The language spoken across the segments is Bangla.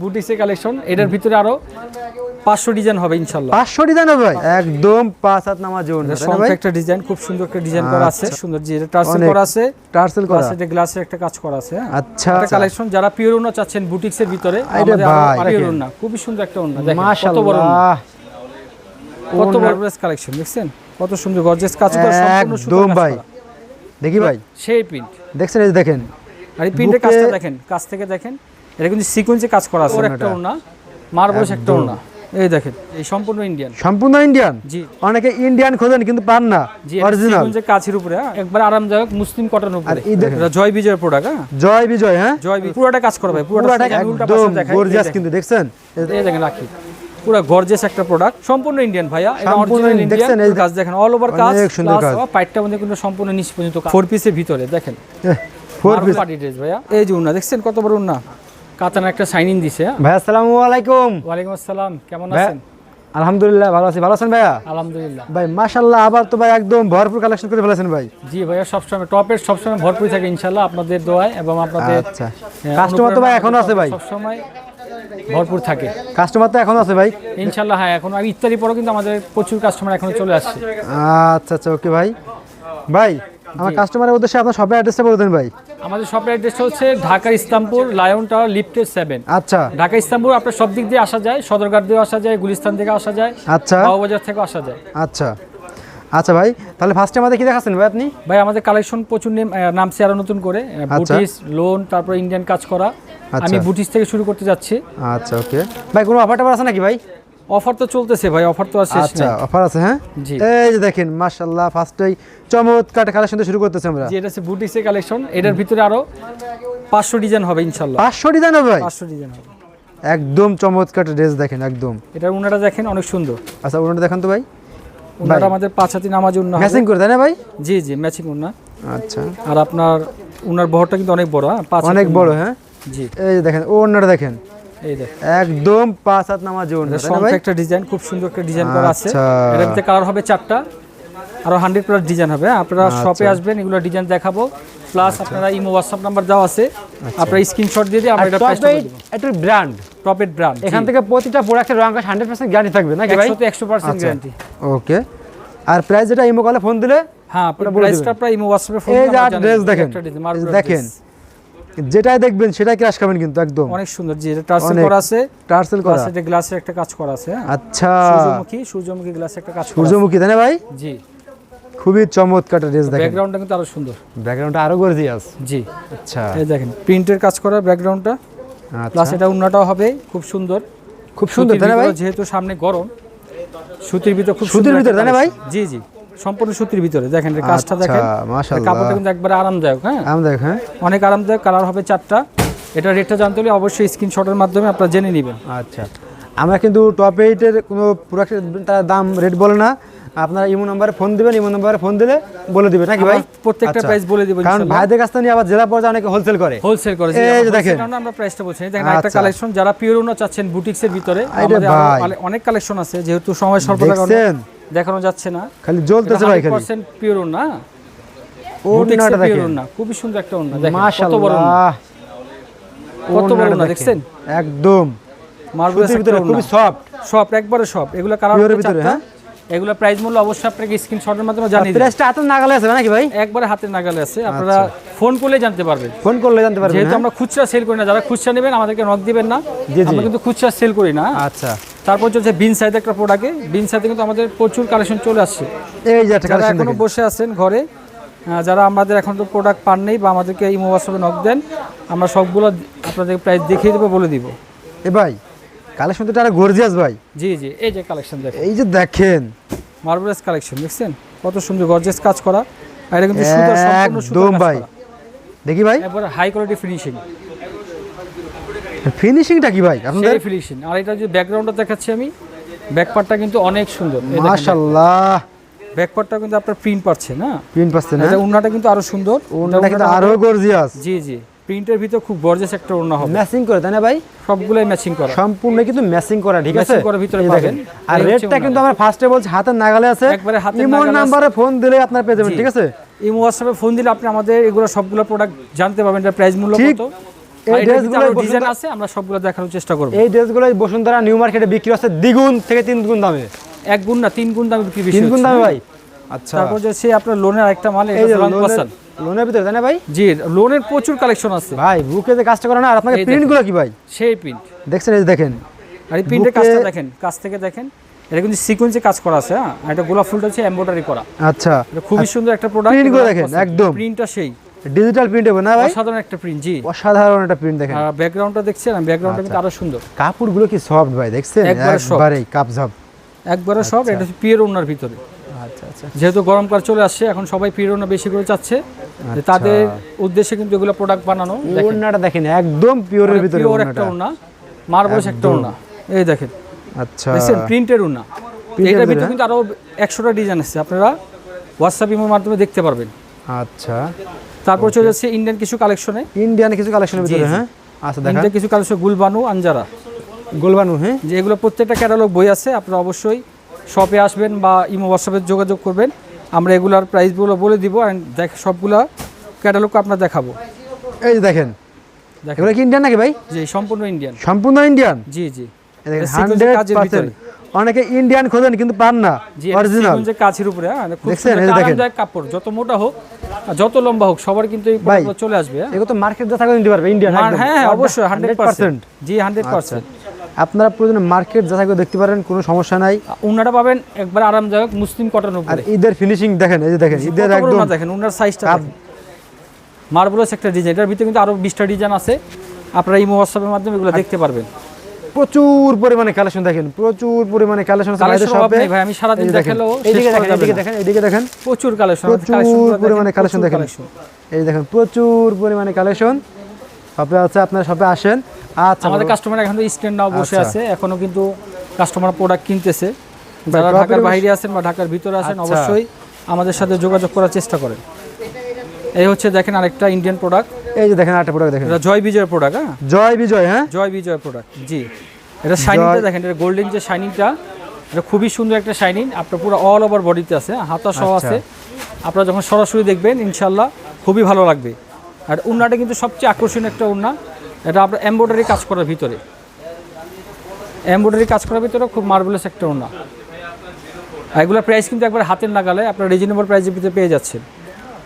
বুটিক্সের কালেকশন এটার ভিতরে আরও পাঁচশো ডিজাইন হবে ইনশাল্লাহ। পাঁচশো ডিজাইন হবে? ভাই একদম পাঁচ হাত নামাজ জোন একটা ডিজাইন খুব সুন্দর একটা ডিজাইন করা আছে সুন্দর যে এটা টার্সেল করা আছে টার্সেল করা। এটা গ্লাসের একটা কাজ করা আছে হ্যাঁ? আচ্ছা একটা কালেকশন যারা পিওর ওনা চাচ্ছেন বুটিক্সের ভিতরে ভাই। পিওর ওনা খুবই সুন্দর একটা ওনা দেখেন কত বড় কত বড় কালেকশন দেখছেন? কত সুন্দর গর্জিয়াস কাজ করা সম্পূর্ণ একদম ভাই। দেখি ভাই। সেই প্রিন্ট দেখছেন এই দেখেন। আর এই প্রিন্টের কাজটা দেখেন কাজ থেকে দেখেন এটা কিন্তু সিকোয়েন্সে কাজ করা আছে একটা ওনা একটা ওনা এই দেখেন এই সম্পূর্ণ ইন্ডিয়ান সম্পূর্ণ ইন্ডিয়ান জি। অনেকে ইন্ডিয়ান খোঁজেন কিন্তু পান না। অরিজিনাল সিকোয়েন্সের কাজের উপরে হ্যাঁ, একবার আরামদায়ক মুসলিম কটন উপরে। এটা জয় বিজয়ের প্রোডাক্ট হ্যাঁ। জয় বিজয় হ্যাঁ? জয় বিজয়। পুরোটা কাজ পুরোটা পুরোটা একদম গর্জিয়াস কিন্তু দেখছেন? এই দেখেন রাখি। পুরো গর্জিয়াস একটা প্রোডাক্ট সম্পূর্ণ ইন্ডিয়ান ভাইয়া। এটা অরিজিনাল ইন্ডিয়ান কাজ দেখেন অল ওভার কাজ অনেক সুন্দর কাজ। পাইটটা মধ্যে কিন্তু সম্পূর্ণ নিচ পর্যন্ত ফোর পিসের ভিতরে দেখেন। ফোর পিস পার্টি ড্রেস ভাইয়া। এই যে উন্না দেখছেন কত বড় উন্না কাতানা একটা সাইন ইন দিছে হ্যাঁ? ভাই আসসালামু আলাইকুম। ওয়ালাইকুম আসসালাম কেমন আছেন? আলহামদুলিল্লাহ ভালো আছি। ভালো আছেন ভাইয়া? আলহামদুলিল্লাহ। ভাই মাশাল্লাহ আবার তো ভাই একদম ভরপুর কালেকশন করে ফেলেছেন ভাই। জি ভাইয়া সবসময় টপের সবসময় ভরপুর থাকে ইনশাল্লাহ আপনাদের দোয়ায় এবং আপনাদের আচ্ছা। হ্যাঁ, কাস্টমার তো ভাই এখনও আছে ভাই। সবসময় ভরপুর থাকে। কাস্টমার তো এখনও আছে ভাই। ইনশাল্লাহ হ্যাঁ এখন আমি ইত্যাদি পরও কিন্তু আমাদের প্রচুর কাস্টমার এখনও চলে আসছে। আচ্ছা আচ্ছা ওকে ভাই। ভাই আমার কাস্টমারের উদ্দেশ্যে আপনার সবাই অ্যাড্রেসটা বলে দেন ভাই। আমাদের শপের অ্যাড্রেসটা হচ্ছে ঢাকা ইসলামপুর লায়ন টাওয়ার লিফটেড সেভেন আচ্ছা। ঢাকা ইসলামপুর আপনার সব দিক দিয়ে আসা যায় সদরঘাট দিয়েও আসা যায় গুলিস্তান থেকে আসা যায় আচ্ছা। বাবুবাজার থেকেও আসা যায়। আচ্ছা। আচ্ছা ভাই তাহলে ফার্স্টে আমাদের কি দেখাচ্ছেন ভাই আপনি? ভাই আমাদের কালেকশন প্রচুর নামছে আরও নতুন করে বুটিস লোন তারপর ইন্ডিয়ান কাজ করা। আচ্ছা। আমি বুটিস থেকে শুরু করতে যাচ্ছি। আচ্ছা ওকে ভাই কোনো অফার টফার আছে নাকি ভাই? অফার তো চলতেছে ভাই অফার তো আছে আচ্ছা অফার আছে হ্যাঁ? জি। এই যে দেখেন মাশাল্লাহ ফার্স্টেই চমৎকার কালেকশন শুরু করতেছি আমরা। যে এটা হচ্ছে বুটিক্সের কালেকশন এটার ভিতরে আরও পাঁচশো ডিজাইন হবে ইনশাল্লাহ পাঁচশো ডিজাইন হবে? ভাই পাঁচশো ডিজাইন হবে। একদম চমৎকার ড্রেস দেখেন একদম। এটার উনাটা দেখেন অনেক সুন্দর। আচ্ছা ওনাটা দেখেন তো ভাই। উনাটা আমাদের পাঁচ হাতি নামাজ উন্না। ম্যাচিং করে তাই না ভাই? জি জি ম্যাচিং উন্না। আচ্ছা। আর আপনার উনার বহরটা কিন্তু অনেক বড় হ্যাঁ? পাঁচ অনেক বড় হ্যাঁ? জি। এই দেখেন ও ওনাটা দেখেন। একদম পাঁচ হাত নামাজ ওনা তাই না সংখ্যা ভাই? একটা ডিজাইন খুব সুন্দর একটা ডিজাইন করা আছে। আচ্ছা। এটার ভিতরে কালার হবে চারটা। আরও হান্ড্রেড প্লাস ডিজাইন হবে হ্যাঁ? আপনারা আচ্ছা। শপে আসবেন এগুলো ডিজাইন দেখাবো। প্লাস আপনারা ইমো হোয়াটসঅ্যাপ নাম্বার দেওয়া আছে। আপনারা স্ক্রিনশট দিয়ে দিয়ে আমরা এটা ব্র্যান্ড প্রফিট ব্র্যান্ড এখান থেকে প্রতিটা প্রোডাক্টের রং হান্ড্রেড পার্সেন্ট গ্যারান্টি থাকবে নাকি ভাই? একশোতে একশো পার্সেন্ট আচ্ছা। গ্যারান্টি ওকে আর প্রাইস যেটা ইমো কলে ফোন দিলে হ্যাঁ আপনার প্রাইসটা। আপনারা ইমো হোয়াটসঅ্যাপে ফোন এই যে ড্রেস দেখেন। দেখেন। যেটাই দেখবেন সেটাই ক্রাশ খাবেন কিন্তু একদম। অনেক সুন্দর জি এটা টার্সেল করা আছে টার্সেল করা। প্লাস এটা গ্লাসের একটা কাজ করা আছে হ্যাঁ? আচ্ছা। সূর্যমুখী সূর্যমুখী গ্লাসের একটা কাজ সূর্যমুখী তাই না ভাই? জি। খুবই চমৎকার ড্রেস দেখেন। ব্যাকগ্রাউন্ডটা কিন্তু আরও সুন্দর। ব্যাকগ্রাউন্ডটা আরও গর্জিয়াস জি। আচ্ছা। এই দেখেন প্রিন্টের কাজ করা ব্যাকগ্রাউন্ডটা প্লাস আচ্ছা এটা উন্নাটাও হবে খুব সুন্দর। খুব সুন্দর তাই না ভাই? যেহেতু সামনে গরম সুতির ভিতর খুব সুতির ভিতরে তাই না ভাই? জি জি। সম্পূর্ণ সুতির ভিতরে। দেখেন কাজটা আচ্ছা, দেখেন। মাশাআল্লাহ। কাপড়টা কিন্তু একবারে আরামদায়ক হ্যাঁ? আম দেখ হ্যাঁ? অনেক আরামদায়ক কালার হবে চারটা। এটা রেটটা জানতে হলে অবশ্যই স্ক্রিনশটের মাধ্যমে আপনারা জেনে নেবেন। আচ্ছা। আমরা কিন্তু টপ এইটের কোনো প্রোডাক্টের তারা দাম রেট বলে না। আপনারা ইমো নম্বরে ফোন দিবেন ইমো নম্বরে ফোন দিলে বলে দিবেন নাকি ভাই? প্রত্যেকটা আচ্ছা। প্রাইস বলে দিব কারণ ভাইদের কাছ থেকে নিয়ে আবার জেলা পর্যায়ে অনেকে হোলসেল করে। হোলসেল করে এই যে দেখেন। আমরা প্রাইসটা বলছি। দেখেন একটা আচ্ছা। কালেকশন যারা পিওর উন্না চাচ্ছেন বুটিক্সের ভিতরে আমাদের অনেক- কালেকশন আছে যেহেতু সময় স্বল্পতার কারণে। দেখানো যাচ্ছে না। খালি জ্বলতেছে ভাই খালি। পার্সেন্ট পিওর না ওড়নাটা দেখেন। পিওর না খুব খুবই সুন্দর একটা ওন্না দেখেন কত বড় মাশাআল্লাহ কত বড় না দেখছেন? একদম। মার্বেলের ভিতরে খুবই সফট সফট একবারে সফট এগুলো কালার ভিতরে, হ্যাঁ? এগুলো প্রাইস মূল্য অবশ্যই আপনাকে স্ক্রিনশটের মাধ্যমে জানিয়ে দিই প্রাইসটা হাতের নাগালে আছে নাকি ভাই? একবারে হাতের নাগালে আছে। আপনারা ফোন করলে জানতে পারবেন। ফোন করলে জানতে পারবেন যেহেতু হ্যাঁ? আমরা খুচরা সেল করি না যারা খুচরা নেবেন আমাদেরকে নক দিবেন না। আমরা কিন্তু খুচরা সেল করি না। আচ্ছা। তারপর চলছে বিন সাইড একটা প্রোডাক্টে বিন সাইডে কিন্তু আমাদের প্রচুর কালেকশন চলে আসছে। এই যে একটা যারা কালেকশন এখনও বসে আছেন ঘরে যারা আমাদের এখন তো প্রোডাক্ট পান নেই বা আমাদেরকে এই মোবাইল নক দেন আমরা সবগুলো আপনাদের প্রাইস দেখিয়ে দেবো বলে দিব। এ ভাই কালেকশন তো গর্জিয়াস ভাই। জি জি এই যে কালেকশন দেখেন। এই যে দেখেন। মার্বেলস কালেকশন দেখছেন? কত সুন্দর গর্জিয়াস কাজ করা। আর এটা কিন্তু সুতার সম্পূর্ণ সুতার ভাই। দেখি ভাই। একবারে হাই কোয়ালিটি ফিনিশিং ফিনিশিংটা কি ভাই? আপনাদের? ফিনিশিং আর এটা যে ব্যাকগ্রাউন্ডটা দেখাচ্ছি আমি ব্যাকপার্টটা কিন্তু অনেক সুন্দর। মাশাআল্লাহ। ব্যাকপার্টটা কিন্তু আপনার প্রিন্ট পাচ্ছেন না? পিন পাচ্ছেন এটা হ্যাঁ উন্নাটা কিন্তু আরও সুন্দর। ওনাটা কিন্তু উন্নাটা আরও গর্জিয়াস জি জি। প্রিন্টের ভিতর খুব গর্জিয়াস একটা উন্না হবে। ম্যাচিং করে তাই না ভাই? সবগুলাই ম্যাচিং করা। সম্পূর্ণ কিন্তু ম্যাচিং করা ঠিক আছে? করা ভিতরে দেখেন। পাবেন। আর রেটটা কিন্তু আমরা ফার্স্টে বলছি হাতের নাগালে আছে। একবারে হাতের ইমোর নাগালে আছে। নাম্বারে ফোন দিলে আপনার পেয়ে যাবেন ঠিক আছে? এই হোয়াটসঅ্যাপে ফোন দিলে আপনি আমাদের এগুলো সবগুলো প্রোডাক্ট জানতে পারবেন এটা প্রাইস মূল্য। কত। এই ড্রেসগুলো ডিজাইন আছে আমরা সবগুলো দেখানোর চেষ্টা করব। এই ড্রেসগুলো বসুন্ধরা নিউ মার্কেটে বিক্রি হচ্ছে দ্বিগুণ থেকে তিন গুণ দামে। এক গুণ না তিন গুণ দামে বিক্রি তিন গুণ দামে। ভাই। আচ্ছা। তারপর যে আপনার লোনের আরেকটা মাল এটা রং লোনের- লোনের ভিতরে তাই না ভাই? জি লোনের প্রচুর কালেকশন আছে। ভাই বুকে যে কাজটা করে না আর আপনাকে প্রিন্টগুলো কি ভাই? সেই প্রিন্ট দেখছেন এই দেখেন। আর এই প্রিন্টের কাজটা দেখেন কাজ থেকে দেখেন। এটা কিন্তু সিকোয়েন্সে কাজ করা আছে হ্যাঁ? এটা গোলাপ ফুলটা হচ্ছে এমব্রয়ডারি করা। আচ্ছা। এটা খুবই সুন্দর একটা প্রোডাক্ট দেখেন, একদম। প্রিন্টটা সেই। ডিজিটাল প্রিন্ট হবে না ভাই? অসাধারণ একটা প্রিন্ট জি। অসাধারণ একটা প্রিন্ট দেখেন। আর ব্যাকগ্রাউন্ডটা দেখছেন? ব্যাকগ্রাউন্ডটা কিন্তু আরও সুন্দর। কাপড়গুলো কি সফট ভাই দেখছেন? একবারে সব এটা হচ্ছে পিওর ওনার ভিতরে। আচ্ছা আচ্ছা যেহেতু গরমকাল চলে আসছে এখন সবাই পিওর বেশি করে চাচ্ছে। আচ্ছা। তাদের উদ্দেশ্যে কিন্তু এগুলো প্রোডাক্ট বানানো দেখেন। ওড়নাটা দেখেন একদম পিওরের ভিতরে পিওর একটা ওনা মার্বলস একটা ওনা এই দেখেন। আচ্ছা। দেখছেন? প্রিন্টের এর এটার ভিতরে, কিন্তু আরও একশোটা ডিজাইন আছে আপনারা হোয়াটসঅ্যাপ ইমোর মাধ্যমে দেখতে পারবেন। আচ্ছা। তারপর চলে যাচ্ছে ইন্ডিয়ান কিছু কালেকশনে ইন্ডিয়ান কিছু কালেকশনের ভিতরে হ্যাঁ? আচ্ছা দেখা। ইন্ডিয়ান কিছু কালেকশন গুলবানু আঞ্জারা গোলবানু হ্যাঁ? যে এগুলো প্রত্যেকটা ক্যাটালগ বই আছে আপনারা অবশ্যই শপে আসবেন বা ইমো হোয়াটসঅ্যাপে যোগাযোগ করবেন। আমরা এগুলার প্রাইসগুলো বলে দিব আর দেখ সবগুলা ক্যাটালগ আপনার দেখাবো। এই দেখেন দেখেন। এগুলো কি ইন্ডিয়ান নাকি ভাই? জি সম্পূর্ণ ইন্ডিয়ান সম্পূর্ণ ইন্ডিয়ান জি জি। অনেকে ইন্ডিয়ান খোঁজেন কিন্তু পান না অরিজিনাল sequence এর কাছের উপরে হ্যাঁ খুব দেখছেন? এই দেখেন। কাপড়। যত মোটা হোক যত লম্বা হোক সবার কিন্তু এই চলে আসবে হ্যাঁ। এগুলো তো মার্কেট যা থাকলে নিতে পারবে ইন্ডিয়ান হ্যাঁ হ্যাঁ অবশ্যই হান্ড্রেড পার্সেন্ট জি হান্ড্রেড পার্সেন্ট আপনারা প্রয়োজনে মার্কেট যা থাকলে দেখতে পারেন কোনো সমস্যা নাই। উনাটা পাবেন একবার আরামদায়ক মুসলিম কটন আর ঈদের ফিনিশিং দেখেন এই যে দেখেন ঈদের একদম দেখেন উনার সাইজটা মার্বলস একটা ডিজাইন এটার ভিতরে কিন্তু আরও বিশটা ডিজাইন আছে। আপনারা এই হোয়াটসঅ্যাপের মাধ্যমে এগুলো দেখতে পারবেন। প্রচুর পরিমাণে কালেকশন দেখেন প্রচুর পরিমাণে কালেকশন ভাই, আমি সারাদিন দেখালেও শেষ এইদিকে করা দেখেন না। দেখেন দেখেন। প্রচুর কালেকশন প্রচুর পরিমাণে কালেকশন দেখেন। এই দেখেন প্রচুর পরিমাণে কালেকশন শপে আছে আপনারা শপে আসেন। আচ্ছা আমাদের কাস্টমার এখন তো স্ট্যান্ড নাও বসে আচ্ছা। আছে এখনও কিন্তু কাস্টমার প্রোডাক্ট কিনতেছে। যারা ঢাকার বাইরে আছেন বা ঢাকার ভিতরে আছেন আচ্ছা। অবশ্যই আমাদের সাথে যোগাযোগ করার চেষ্টা করেন। এই হচ্ছে দেখেন আরেকটা ইন্ডিয়ান প্রোডাক্ট এই যে দেখেন আরেকটা প্রোডাক্ট দেখেন। এটা জয় বিজয়ের প্রোডাক্ট হ্যাঁ? জয় বিজয় হ্যাঁ? জয় বিজয় প্রোডাক্ট জি। এটা শাইনিংটা দেখেন এটা গোল্ডেন যে শাইনিংটা এটা খুবই সুন্দর একটা শাইনিং আপনার পুরো অল ওভার বডিতে আছে হাতা সহ আচ্ছা। আছে। আপনারা যখন সরাসরি দেখবেন ইনশাল্লাহ খুবই ভালো লাগবে। আর উন্নাটা কিন্তু সবচেয়ে আকর্ষণীয় একটা উন্না। এটা আপনার এমব্রয়ডারি কাজ করার ভিতরে। এমব্রয়ডারি কাজ করার ভিতরে খুব মার্বেলাস একটা আর এগুলোর প্রাইস কিন্তু একবার হাতের নাগালে আপনার রিজনেবল প্রাইসের ভিতরে পেয়ে যাচ্ছেন।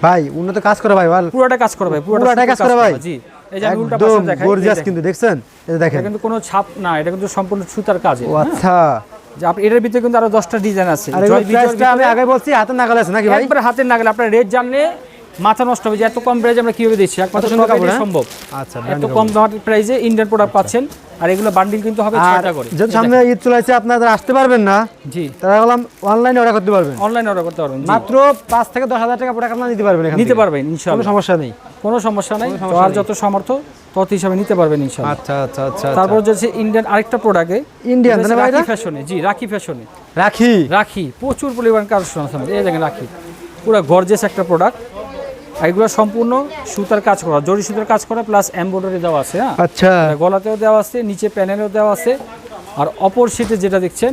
ভাই উন্নত কাজ করে ভাই ভালো পুরোটা কাজ করা ভাই পুরোটাই কাজ করা ভাই? জি। এই যে উল্টা পাশে দেখাই গর্জিয়াস কিন্তু দেখছেন? দেখেন। কিন্তু কোনো ছাপ না এটা কিন্তু সম্পূর্ণ সুতার কাজ ও আচ্ছা। যে আপনি এটার ভিতরে কিন্তু আরও দশটা ডিজাইন আছে। এগুলো আমি আগে বলছি হাতে নাগালে আছে নাকি ভাই? একবার হাতের নাগালে আপনার রেট জানলে মাথা নষ্ট হবে যে এত কম প্রাইজে আমরা কীভাবে দিচ্ছি? একমাত্র হ্যাঁ? সম্ভব। আচ্ছা এত কম প্রাইজে ইন্ডিয়ান প্রোডাক্ট পাচ্ছেন আর এগুলো বান্ডিল কিন্তু হবে ছয়টা করে। যেহেতু সামনে ঈদ চলে আসছে আপনারা আসতে পারবেন না? জি। তারা বললাম অনলাইনে অর্ডার করতে পারবেন। অনলাইন অর্ডার করতে পারবেন মাত্র পাঁচ থেকে দশ হাজার টাকা প্রোডাক্ট আপনারা নিতে পারবেন এখান নিতে। পারবেন কোনো সমস্যা নেই। কোনো সমস্যা নেই। আর যত সামর্থ্য তত হিসাবে নিতে পারবেন ইনশাআল্লাহ আচ্ছা আচ্ছা আচ্ছা তারপর হচ্ছে ইন্ডিয়ান আরেকটা প্রোডাক্টে ইন্ডিয়ান রাখি ফ্যাশনে জি রাখি ফ্যাশনে রাখি? রাখি প্রচুর পরিমাণ কালেকশন আছে এই দেখেন রাখি। পুরো গর্জেস একটা প্রোডাক্ট এগুলো সম্পূর্ণ সুতার কাজ করা জরি সুতার কাজ করা প্লাস এমব্রয়ডারি দেওয়া আছে হ্যাঁ? আচ্ছা। গলাতেও দেওয়া আছে নিচে প্যানেলেও দেওয়া আছে আর অপর সিটে যেটা দেখছেন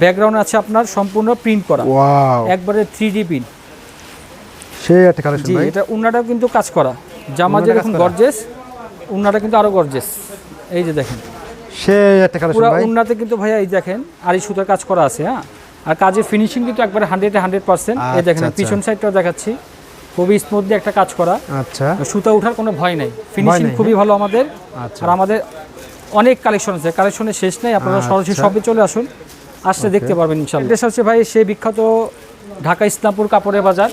ব্যাকগ্রাউন্ড আছে আপনার সম্পূর্ণ প্রিন্ট করা। ওয়াও একবারে থ্রি ডি প্রিন্ট সেই একটা কালেকশন জি এটা উন্নাটাও কিন্তু কাজ করা। জামা যেরকম গর্জেস উন্নাটা কিন্তু আরও গর্জেস এই যে দেখেন। সেই একটা কালেকশন পুরো উন্নাতে কিন্তু ভাইয়া এই দেখেন আর এই সুতার কাজ করা আছে হ্যাঁ? আর কাজের ফিনিশিং কিন্তু একবারে হান্ড্রেড হান্ড্রেড পার্সেন্ট এই দেখেন আচ্ছা, পিছন সাইডটাও দেখাচ্ছি। খুবই স্মুথলি একটা কাজ করা। আচ্ছা। সুতা ওঠার কোনো ভয় নাই। ফিনিশিং খুবই ভালো আমাদের। আচ্ছা। আর আমাদের অনেক কালেকশন আছে। কালেকশনের শেষ নেই। আপনারা সরাসরি আচ্ছা। শপে চলে আসুন। আসতে দেখতে পারবেন ইনশাল্লাহ এটা হচ্ছে ভাই সে বিখ্যাত ঢাকা ইসলামপুর কাপড়ের বাজার।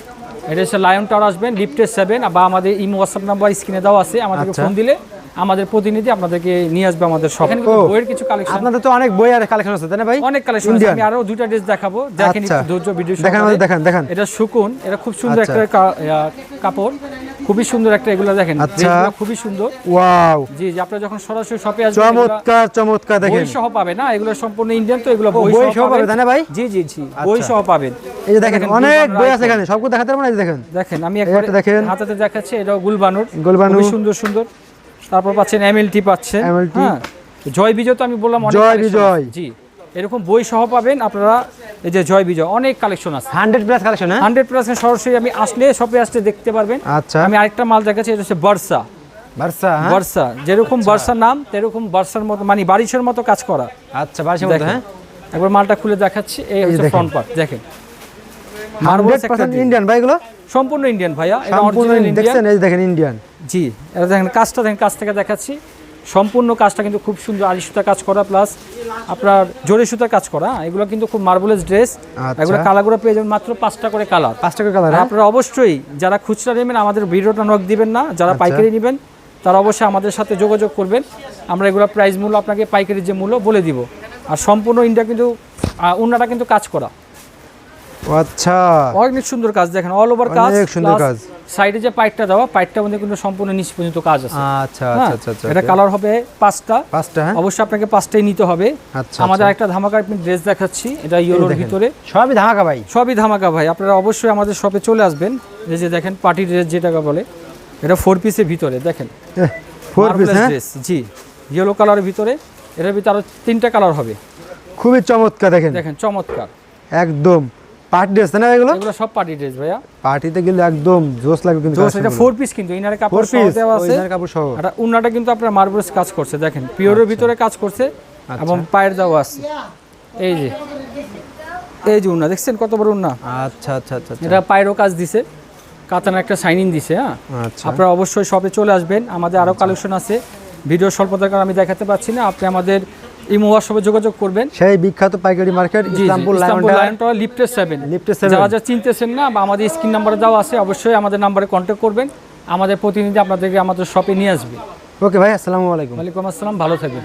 এটা হচ্ছে লায়ন টাওয়ার আসবেন লিফটের সেভেন বা আমাদের ইমো হোয়াটসঅ্যাপ নাম্বার স্ক্রিনে দেওয়া আছে। আমাদেরকে আচ্ছা। ফোন দিলে আমাদের প্রতিনিধি আপনাদেরকে নিয়ে আসবে আমাদের। বইয়ের কিছু কালেকশন আপনাদের তো অনেক বই আর কালেকশন আছে তাই না ভাই? অনেক কালেকশন আছে। আমি আরও দুইটা ড্রেস দেখাবো। দেখেন আচ্ছা। ধৈর্য ভিডিও দেখান দেখান দেখান। এটা শুকুন। এটা খুব সুন্দর আচ্ছা। একটা কাপড়। খুবই সুন্দর একটা এগুলো দেখেন। আচ্ছা। খুবই সুন্দর। ওয়াও। জি যে আপনারা যখন সরাসরি শপে আসবেন চমৎকার চমৎকার দেখেন। বই সহ পাবে না? এগুলো সম্পূর্ণ ইন্ডিয়ান তো এগুলো বই সহ সহ পাবে, পাবেন। তাই না ভাই? জি জি জি বই সহ পাবেন। এই যে দেখেন অনেক বই আছে এখানে। সবগুলো দেখাতে পারব না এই দেখেন। দেখেন আমি একবার দেখেন। হাতাতে দেখাচ্ছি এটা গুলবানুর। গুলবানু। সুন্দর সুন্দর। তারপর পাচ্ছেন এমএলটি পাচ্ছেন MLT হ্যাঁ। জয় বিজয় তো আমি বললাম জয় বিজয়। জি এরকম বই সহ পাবেন আপনারা এই যে জয় বিজয় অনেক কালেকশন আছে। হান্ড্রেড প্লাস কালেকশন হ্যাঁ? হান্ড্রেড পার্সেন্ট সরাসরি আমি আসলে শপে আসতে দেখতে পারবেন। আচ্ছা। আমি আরেকটা মাল দেখাচ্ছি এটা হচ্ছে বর্ষা বার্সা হ্যাঁ? বর্ষা যেরকম বর্ষার নাম সেরকম বর্ষার মতো মানে বারিশের মতো কাজ করা। আচ্ছা মতো হ্যাঁ? একবার মালটা খুলে দেখাচ্ছি এই হচ্ছে দেখেন। ফ্রন্ট পার্ট দেখেন। ইন্ডিয়ান ভাই এগুলো? সম্পূর্ণ ইন্ডিয়ান ভাইয়া এটা সম্পূর্ণ অরিজিনাল ইন্ডিয়ান দেখছেন এই দেখেন ইন্ডিয়ান জি এটা দেখেন কাজটা দেখেন কাজ থেকে দেখাচ্ছি। সম্পূর্ণ কাজটা কিন্তু খুব সুন্দর আড়ি সুতা কাজ করা প্লাস আপনার জরি সুতা কাজ করা হ্যাঁ? এগুলো কিন্তু খুব মার্বেলাস ড্রেস আচ্ছা। এগুলো কালারগুলো পেয়ে যাবেন মাত্র পাঁচটা করে কালার পাঁচটা করে কালার হ্যাঁ? আপনারা অবশ্যই যারা খুচরা নেবেন আমাদের ভিডিওটা নক দিবেন না যারা আচ্ছা। পাইকারি নেবেন তারা অবশ্যই আমাদের সাথে যোগাযোগ করবেন। আমরা এগুলো প্রাইস মূল্য আপনাকে পাইকারি যে মূল্য বলে দিব। আর সম্পূর্ণ ইন্ডিয়া কিন্তু অন্যটা কিন্তু কাজ করা। আচ্ছা। অনেক সুন্দর কাজ দেখেন অল ওভার কাজ অনেক সুন্দর কাজ। সাইডে যে পাইপটা দেওয়া পাইপটার মধ্যে কিন্তু সম্পূর্ণ নিচ পর্যন্ত কাজ আছে। আচ্ছা হ্যাঁ, আচ্ছা আচ্ছা এটা কালার হবে পাঁচটা। পাঁচটা হ্যাঁ? অবশ্যই আপনাকে পাঁচটাই নিতে হবে। আচ্ছা, আমাদের একটা ধামাকার ড্রেস দেখাচ্ছি এটা ইয়েলোর ভিতরে। সবই ধামাকা ভাই। সবই ধামাকা ভাই আপনারা অবশ্যই আমাদের শপে চলে আসবেন। এই যে দেখেন পার্টি ড্রেস যেটাকে বলে এটা ফোর পিসের ভিতরে দেখেন। ফোর পিস হ্যাঁ? জি। ইয়েলো কালারের ভিতরে এটার ভিতরে আরও তিনটা কালার হবে। খুবই চমৎকার দেখেন। দেখেন চমৎকার। একদম। পার্টি ড্রেস না এগুলো? এগুলো সব পার্টি ড্রেস ভাইয়া। পার্টিতে গেলে একদম জোস লাগবে কিন্তু তো এটা ফোর পিস কিন্তু ইনারে কাপড় সহ দেওয়া আছে। কাপড় সহ। এটা উন্নাটা কিন্তু আপনার মার্বেলস কাজ করছে দেখেন। পিওরের ভিতরে কাজ করছে এবং পায়ের দেওয়া আছে। এই যে। এই যে উন্না দেখছেন কত বড় উন্না? আচ্ছা আচ্ছা আচ্ছা আচ্ছা। এটা পায়েরও কাজ দিছে। কাতানা একটা শাইনিং দিছে হ্যাঁ? আচ্ছা। আপনারা অবশ্যই শপে চলে আসবেন। আমাদের আরও কালেকশন আছে। ভিডিও স্বল্পতার কারণে আমি দেখাতে পাচ্ছি না। আপনি আমাদের ইমো হোয়াটসঅ্যাপে যোগাযোগ করবেন। সেই বিখ্যাত পাইকারি market Islampur Islampur lion lion tower লিফটের সেভেন লিফটে সেভেন যারা যা চিনতেছেন না বা আমাদের স্ক্রিন নাম্বারে দেওয়া আছে অবশ্যই আমাদের নাম্বারে কন্ট্যাক্ট করবেন। আমাদের প্রতিনিধি আপনাদেরকে আমাদের শপে নিয়ে আসবে। ওকে ভাই আসসালামু আলাইকুম। ওয়ালাইকুম আসসালাম ভালো থাকবেন।